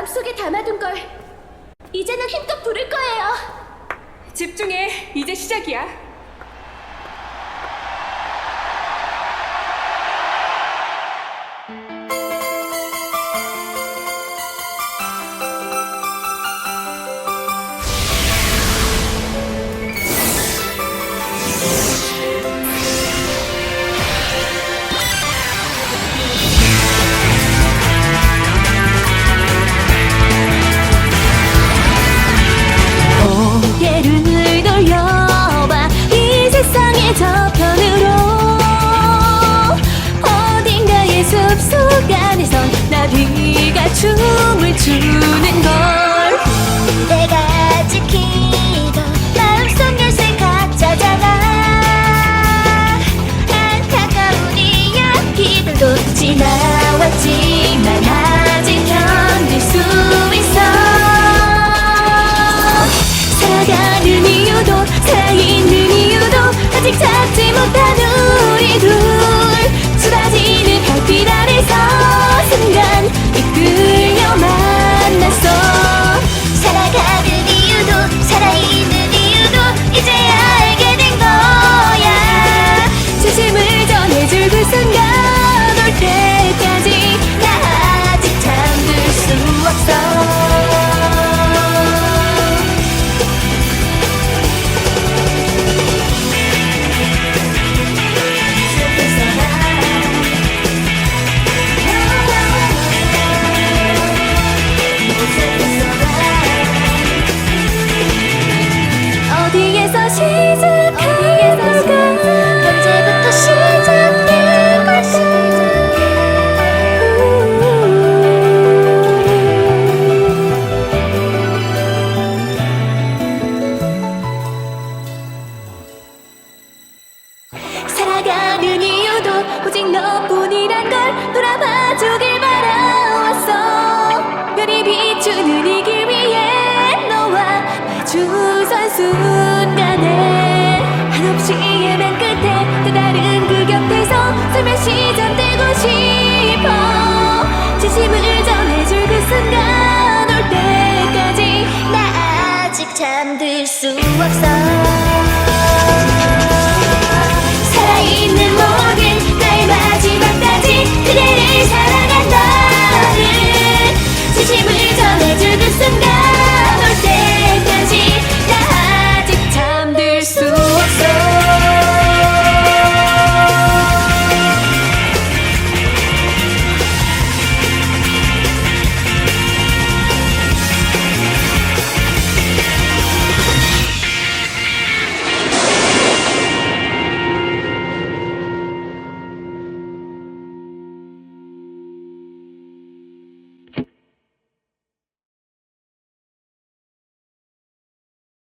마음속에 담아둔 걸 이제는 힘껏 부를 거예요. 집중해. 이제 시작이야. 지나왔지만 아직 견딜 수 있어. 사가는 이유도 사 있는 이유도 아직 찾지 못한 우리 둘. 오직 너뿐이란 걸 돌아봐주길 바라왔어. 별이 비추는 이 길 위해 너와 마주선 순간에 한없이 예맨 끝에 또 다른 그 곁에서 삶의 시작되고 싶어. 진심을 전해줄 그 순간 올 때까지 나 아직 잠들 수 없어.